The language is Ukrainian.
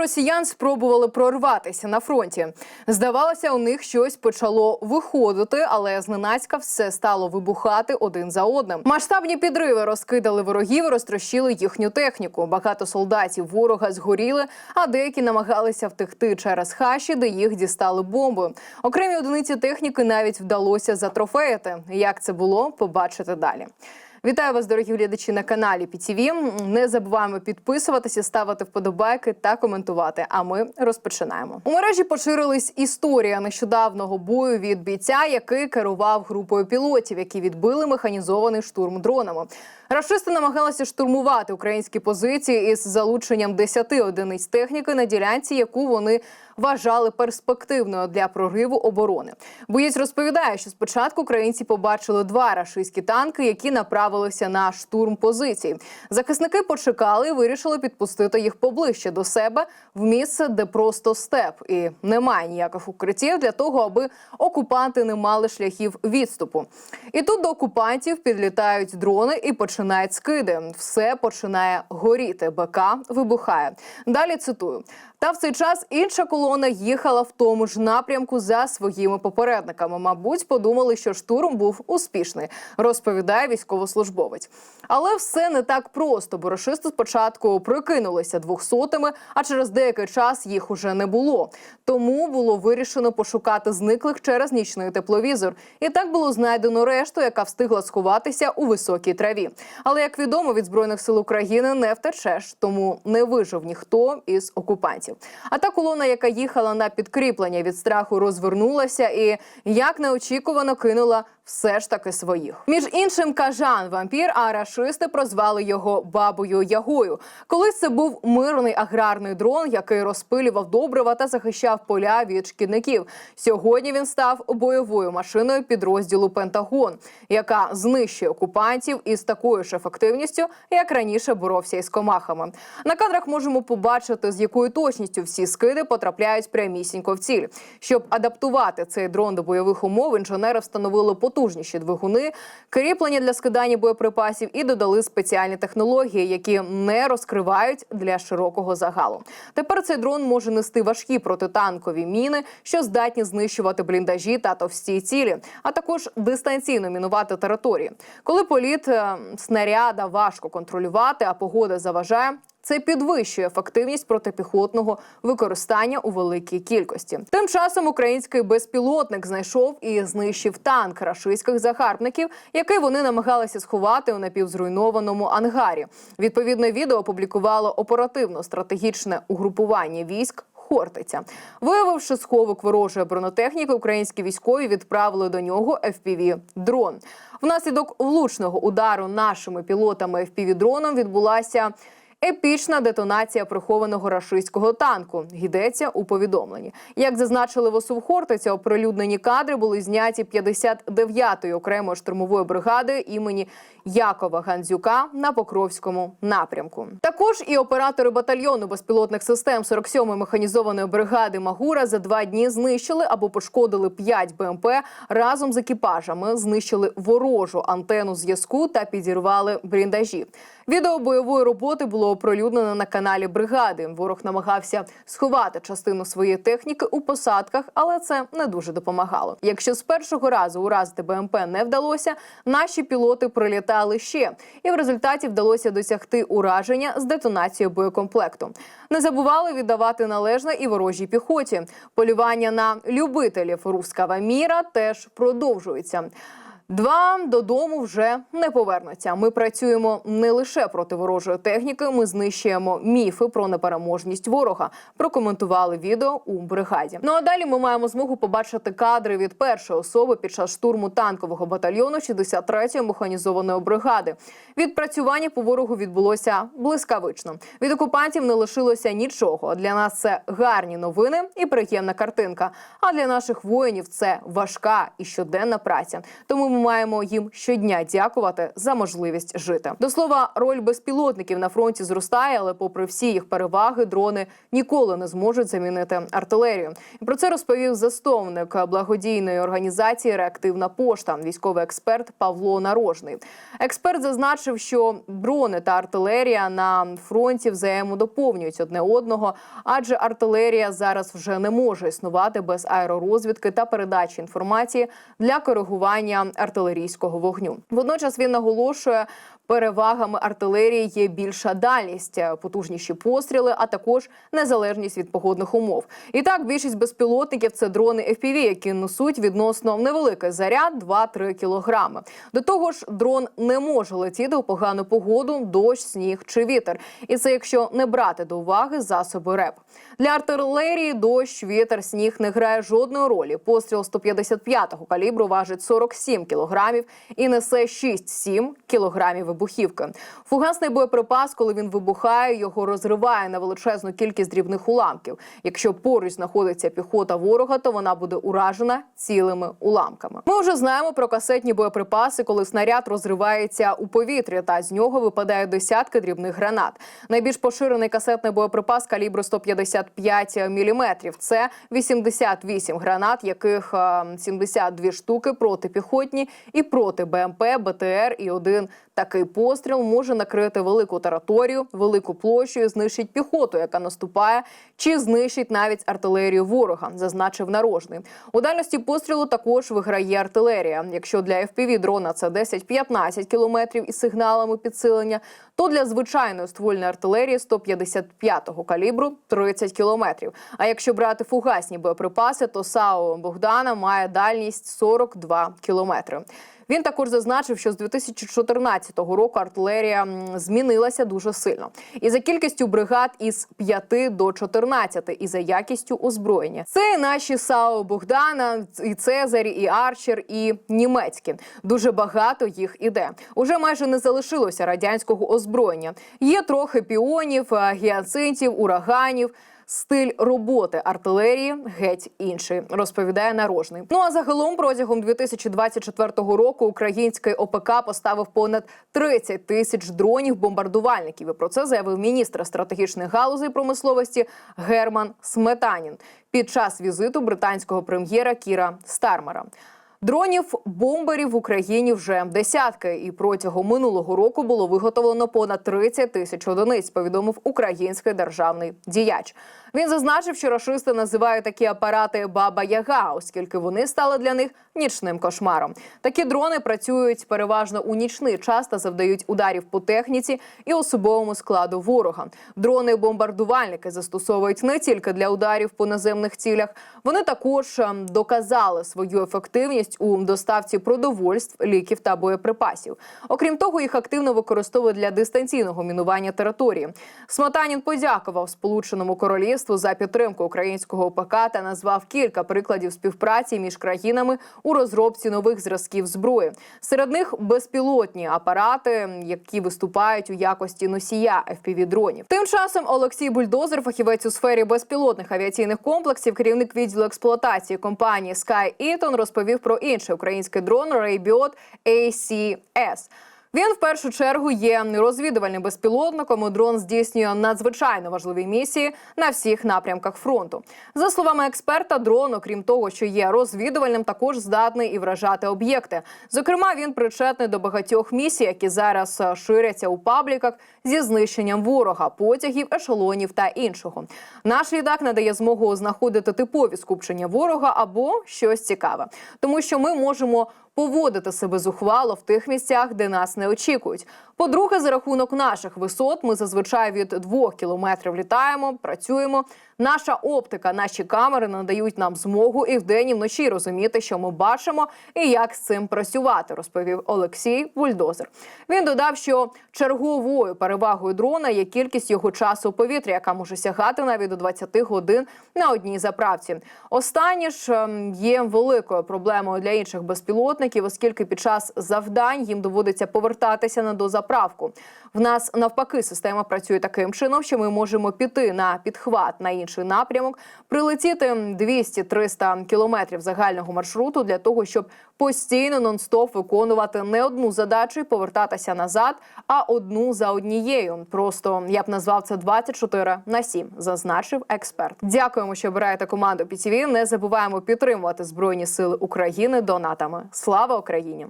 росіян спробували прорватися на фронті. Здавалося, у них щось почало виходити, але зненацька все стало вибухати один за одним. Масштабні підриви розкидали ворогів, розтрощили їхню техніку. Багато солдатів ворога згоріли, а деякі намагалися втекти через хащі, де їх дістали бомби. Окремі одиниці техніки навіть вдалося затрофеїти. Як це було, побачите далі. Вітаю вас, дорогі глядачі на каналі ПІТІВІ. Не забуваємо підписуватися, ставити вподобайки та коментувати. А ми розпочинаємо. У мережі поширилась історія нещодавного бою від бійця, який керував групою пілотів, які відбили механізований штурм дронами. Рашисти намагалися штурмувати українські позиції із залученням 10 одиниць техніки на ділянці, яку вони вважали перспективною для прориву оборони. Боєць розповідає, що спочатку українці побачили два рашистські танки, які направилися на штурм позицій. Захисники почекали і вирішили підпустити їх поближче до себе в місце, де просто степ, і немає ніяких укриттів для того, аби окупанти не мали шляхів відступу. І тут до окупантів підлітають дрони і починають скиди. Все починає горіти. БК вибухає. Далі цитую. Та в цей час інша колона їхала в тому ж напрямку за своїми попередниками. Мабуть, подумали, що штурм був успішний, розповідає військовослужбовець. Але все не так просто, бо рашисти спочатку прикинулися двохсотими, а через деякий час їх уже не було. Тому було вирішено пошукати зниклих через нічний тепловізор. І так було знайдено решту, яка встигла сховатися у високій траві. Але як відомо, від збройних сил України не втечеш, тому не вижив ніхто із окупантів. А та колона, яка їхала на підкріплення від страху, розвернулася і як неочікувано кинула все ж таки своїх. Між іншим, кажан вампір, а рашисти прозвали його бабою Ягою. Колись це був мирний аграрний дрон, який розпилював добрива та захищав поля від шкідників. Сьогодні він став бойовою машиною підрозділу Пентагон, яка знищує окупантів із такою ж ефективністю, як раніше боровся із комахами. На кадрах можемо побачити, з якою точністю всі скиди потрапляють прямісінько в ціль. Щоб адаптувати цей дрон до бойових умов, інженери встановили потужніші двигуни, кріплення для скидання боєприпасів і додали спеціальні технології, які не розкривають для широкого загалу. Тепер цей дрон може нести важкі протитанкові міни, що здатні знищувати бліндажі та товсті цілі, а також дистанційно мінувати території. Коли політ е, снаряда важко контролювати, а погода заважає. Це підвищує ефективність протипіхотного використання у великій кількості. Тим часом український безпілотник знайшов і знищив танк рашистських загарбників, який вони намагалися сховати у напівзруйнованому ангарі. Відповідне відео опублікувало оперативно-стратегічне угрупування військ. Хортиця, виявивши сховок ворожої бронетехніки, українські військові відправили до нього fpv дрон. Внаслідок влучного удару нашими пілотами fpv дроном відбулася. Епічна детонація прихованого рашистського танку йдеться у повідомленні. Як зазначили в ОСУ Хортиця, оприлюднені кадри були зняті 59-ї окремої штурмової бригади імені Якова Гандзюка на Покровському напрямку. Також і оператори батальйону безпілотних систем 47-ї механізованої бригади Магура за два дні знищили або пошкодили 5 БМП разом з екіпажами, знищили ворожу антенну зв'язку та підірвали бліндажі. Відео бойової роботи було оприлюднено на каналі бригади. Ворог намагався сховати частину своєї техніки у посадках, але це не дуже допомагало. Якщо з першого разу уразити БМП не вдалося, наші пілоти прилітали ще, і в результаті вдалося досягти ураження з детонацією боєкомплекту. Не забували віддавати належне і ворожій піхоті. Полювання на любителів рускава міра теж продовжується. Два додому вже не повернуться. Ми працюємо не лише проти ворожої техніки. Ми знищуємо міфи про непереможність ворога. Прокоментували відео у бригаді. Ну а далі ми маємо змогу побачити кадри від першої особи під час штурму танкового батальйону 63-ї механізованої бригади. Відпрацювання по ворогу відбулося блискавично. Від окупантів не лишилося нічого. Для нас це гарні новини і приємна картинка. А для наших воїнів це важка і щоденна праця. Тому ми маємо їм щодня дякувати за можливість жити. До слова, роль безпілотників на фронті зростає, але, попри всі їх переваги, дрони ніколи не зможуть замінити артилерію. І про це розповів засновник благодійної організації Реактивна пошта, військовий експерт Павло Нарожний. Експерт зазначив, що дрони та артилерія на фронті взаємодоповнюють одне одного, адже артилерія зараз вже не може існувати без аеророзвідки та передачі інформації для коригування артилерійського вогню. Водночас він наголошує. Перевагами артилерії є більша дальність, потужніші постріли, а також незалежність від погодних умов. І так, більшість безпілотників це дрони FPV, які несуть відносно невеликий заряд 2-3 кілограми. До того ж, дрон не може летіти у погану погоду, дощ, сніг чи вітер. І це якщо не брати до уваги засоби РЕП. Для артилерії дощ, вітер, сніг не грає жодної ролі. Постріл 155-го калібру важить 47 кілограмів і несе 6-7 кілограмів вибухівки. Фугасний боєприпас, коли він вибухає, його розриває на величезну кількість дрібних уламків. Якщо поруч знаходиться піхота ворога, то вона буде уражена цілими уламками. Ми вже знаємо про касетні боєприпаси, коли снаряд розривається у повітрі, та з нього випадають десятки дрібних гранат. Найбільш поширений касетний боєприпас калібру 155 мм. Це 88 гранат, яких е, 72 штуки протипіхотні і проти БМП, БТР і один такий постріл може накрити велику територію, велику площу знищить піхоту, яка наступає, чи знищить навіть артилерію ворога, зазначив нарожний. У дальності пострілу також виграє артилерія. Якщо для FPV дрона це 10-15 кілометрів із сигналами підсилення, то для звичайної ствольної артилерії 155-го калібру 30 кілометрів. А якщо брати фугасні боєприпаси, то САУ Богдана має дальність 42 кілометри. Він також зазначив, що з 2014 року артилерія змінилася дуже сильно. І за кількістю бригад із 5 до 14, і за якістю озброєння. Це наші САУ Богдана, і Цезарі, і Арчер, і німецькі. Дуже багато їх іде. Уже майже не залишилося радянського озброєння. Є трохи піонів, гіацинтів, ураганів. Стиль роботи артилерії геть інший, розповідає нарожний. Ну а загалом протягом 2024 року український ОПК поставив понад 30 тисяч дронів бомбардувальників. І про це заявив міністр стратегічних галузей промисловості Герман Сметанін під час візиту британського прем'єра Кіра Стармера. Дронів бомберів в Україні вже десятки, і протягом минулого року було виготовлено понад 30 тисяч одиниць. Повідомив український державний діяч. Він зазначив, що рашисти називають такі апарати Баба Яга, оскільки вони стали для них нічним кошмаром. Такі дрони працюють переважно у нічний час та завдають ударів по техніці і особовому складу ворога. Дрони-бомбардувальники застосовують не тільки для ударів по наземних цілях. Вони також ем, доказали свою ефективність у доставці продовольств, ліків та боєприпасів. Окрім того, їх активно використовують для дистанційного мінування території. Сметанін подякував Сполученому Королівству за підтримку українського ОПК та назвав кілька прикладів співпраці між країнами у розробці нових зразків зброї. Серед них безпілотні апарати, які виступають у якості носія fpv дронів. Тим часом Олексій Бульдозер, фахівець у сфері безпілотних авіаційних комплексів, керівник відділу експлуатації компанії Sky Eaton, розповів про інший український дрон Raybiot ACS. Він в першу чергу є розвідувальним безпілотником. Дрон здійснює надзвичайно важливі місії на всіх напрямках фронту. За словами експерта, дрон, окрім того, що є розвідувальним, також здатний і вражати об'єкти. Зокрема, він причетний до багатьох місій, які зараз е, ширяться у пабліках зі знищенням ворога, потягів, ешелонів та іншого. Наш літак надає змогу знаходити типові скупчення ворога або щось цікаве, тому що ми можемо поводити себе зухвало в тих місцях, де нас не очікують. По-друге, за рахунок наших висот ми зазвичай від двох кілометрів літаємо, працюємо. Наша оптика, наші камери надають нам змогу і вдень, і вночі розуміти, що ми бачимо і як з цим працювати, розповів Олексій Бульдозер. Він додав, що черговою перевагою дрона є кількість його часу у повітрі, яка може сягати навіть до 20 годин на одній заправці. Останнє ж ем, є великою проблемою для інших безпілотників. Безпілотників, оскільки під час завдань їм доводиться повертатися на дозаправку. В нас навпаки система працює таким чином, що ми можемо піти на підхват на інший напрямок, прилетіти 200-300 кілометрів загального маршруту для того, щоб постійно нон-стоп виконувати не одну задачу і повертатися назад, а одну за однією. Просто я б назвав це 24 на 7, зазначив експерт. Дякуємо, що обираєте команду ПІТІВІ. Не забуваємо підтримувати збройні сили України донатами. Слава Україні!